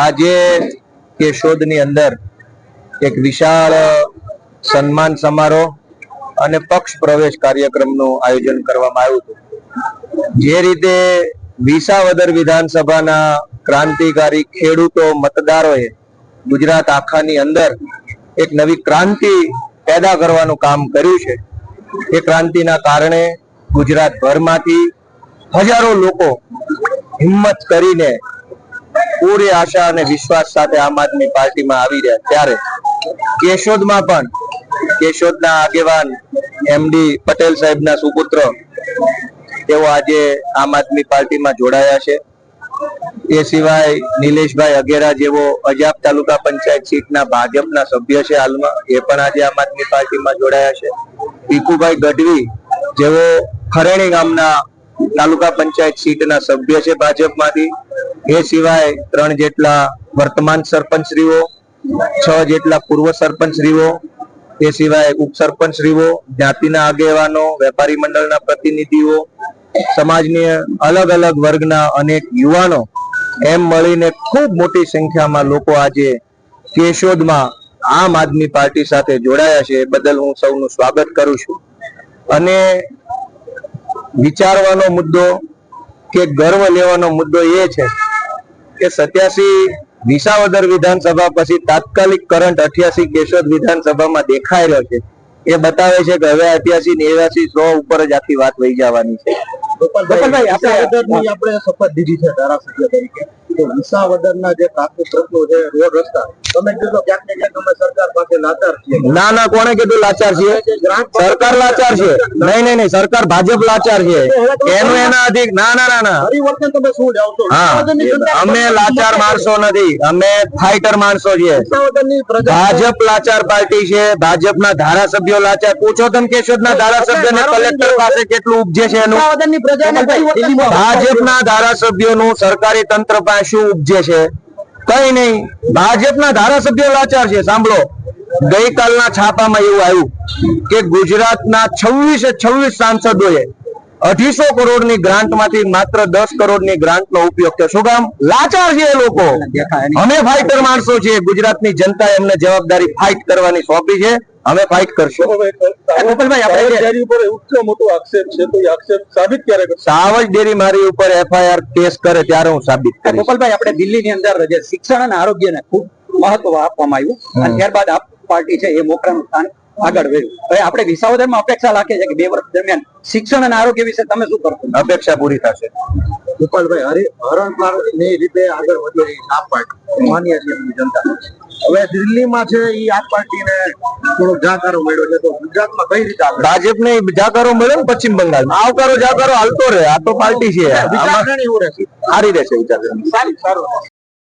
આજે કેશોદની અંદર એક વિશાળ સન્માન સમારોહ અને પક્ષ પ્રવેશ કાર્યક્રમનું આયોજન કરવામાં આવ્યું હતું. જે રીતે વિસાવદર વિધાનસભાના ક્રાંતિકારી ખેડૂતો મતદારોએ ગુજરાત આખાની અંદર એક નવી ક્રાંતિ પેદા કરવાનું કામ કર્યું છે. એ ક્રાંતિના કારણે ગુજરાત ભરમાંથી હજારો લોકો હિંમત કરીને પૂરી આશા અને વિશ્વાસ સાથે આમ આદમી પાર્ટીમાં આવી રહ્યા ત્યારે કેશોદમાં પણ કેશોદના આગેવાન એમડી પટેલ સાહેબના સુપુત્ર તેઓ આજે આમ આદમી પાર્ટીમાં જોડાયા છે. એ સિવાય નિલેશભાઈ અગેરા જેવો અજાબ તાલુકા પંચાયત સીટના ભાજપના સભ્ય છે હાલમાં, એ પણ આજે આમ આદમી પાર્ટીમાં જોડાયા છે. પીકુભાઈ ગઢવી જેઓ ખરેણી ગામના તાલુકા પંચાયત સીટના સભ્ય છે ભાજપમાંથી. એ સિવાય ત્રણ જેટલા વર્તમાન સરપંચશ્રીઓ, છ જેટલા પૂર્વ સરપંચશ્રીઓ, એ સિવાય ઉપસરપંચશ્રીઓ જ્ઞાતિના આગેવાનો, વેપારી મંડળના પ્રતિનિધિઓ, સમાજની અલગ અલગ વર્ગના અનેક યુવાનો એમ મળીને ખૂબ મોટી સંખ્યામાં લોકો આજે કેશોદમાં આમ આદમી પાર્ટી સાથે જોડાયા છે. બદલ હું સૌનું સ્વાગત કરું છું. અને વિચારવાનો મુદ્દો કે ગર્વ લેવાનો મુદ્દો એ છે કે સત્યાસી વિસાવદર વિધાનસભા પછી તાત્કાલિક કરંટ અઠ્યાસી કેશોદ વિધાનસભામાં દેખાઈ રહ્યો છે. એ બતાવે છે કે હવે અઠ્યાસી નેવ્યાસી સો ઉપર જ આખી વાત વહી જવાની છે. ગોપાલભાઈ આપણે શપથ દીધી છે ધારાસભ્ય તરીકે. તો વિસાવદરના જે પ્રાથમિક પ્રશ્નો છે રોડ રસ્તા તમે કીધું ક્યાંક ને ક્યાંક અમે ના ના કોને કીધું લાચાર છે સરકાર લાચાર છે. નહીં નહીં નહીં સરકાર ભાજપ લાચાર છે. એનું એના અધિક ના ના ના ના. હા. અમે લાચાર માણસો નથી. અમે ફાઈટર માણસો છીએ. ભાજપ લાચાર પાર્ટી છે. ભાજપના ધારાસભ્યો લાચાર પૂછો તમે કેશોદના ધારાસભ્યને કલેક્ટર પાસે કેટલું ઉપજે છે એનું? ભાજપના ધારાસભ્યોનું સરકારી તંત્ર પાસે શું ઉપજે છે? કઈ નહીં. ભાજપના ધારાસભ્યો લાચાર છે. સાંભળો. ગઈકાલના છાપામાં એવું આવ્યું કે ગુજરાતના છવ્વીસે છવ્વીસ સાંસદોએ અઢીસો કરોડની ગ્રાન્ટમાંથી માત્ર દસ કરોડની ગ્રાન્ટનો ઉપયોગ કર્યો. શું કામ? લાચાર છે એ લોકો. અમે ફાઈટર માણસો છીએ. ગુજરાતની જનતા એમને જવાબદારી ફાઇટ કરવાની સોંપી છે. અમે ફાઇટ કરશું. સાવજ ડેરી મારી ઉપર એફઆઈઆર કેસ કરે ત્યારે હું સાબિત કરીશ. ગોપાલભાઈ આપણે દિલ્હીની અંદર જે શિક્ષણ અને આરોગ્યને ખૂબ મહત્વ આપવામાં આવ્યું અને ત્યારબાદ આપ પાર્ટી છે એ મોકરાનું સ્થાન આગળ વધ્યું હવે આપણે વિસાવદરમાં અપેક્ષા રાખીએ છીએ કે બે વર્ષ દરમિયાન શિક્ષણ અને આરોગ્ય વિશે તમે શું કરશો? અપેક્ષા પૂરી થશે. ગોપાલભાઈ હરી હરણપારની રીતે આગળ વધ્યો એ આપ પાર્ટી. માન્ય છે જનતા. હવે દિલ્હીમાં છે એ આપ પાર્ટીને થોડો જાકારો મળ્યો છે તો ગુજરાતમાં કઈ રીતે ભાજપને જાકારો મળ્યો ને પશ્ચિમ બંગાળ આવકારો જાકારો હાલતો રહે આ તો પાર્ટી છે. રહેશે. સારી રહેશે વિચાર સારી સારું.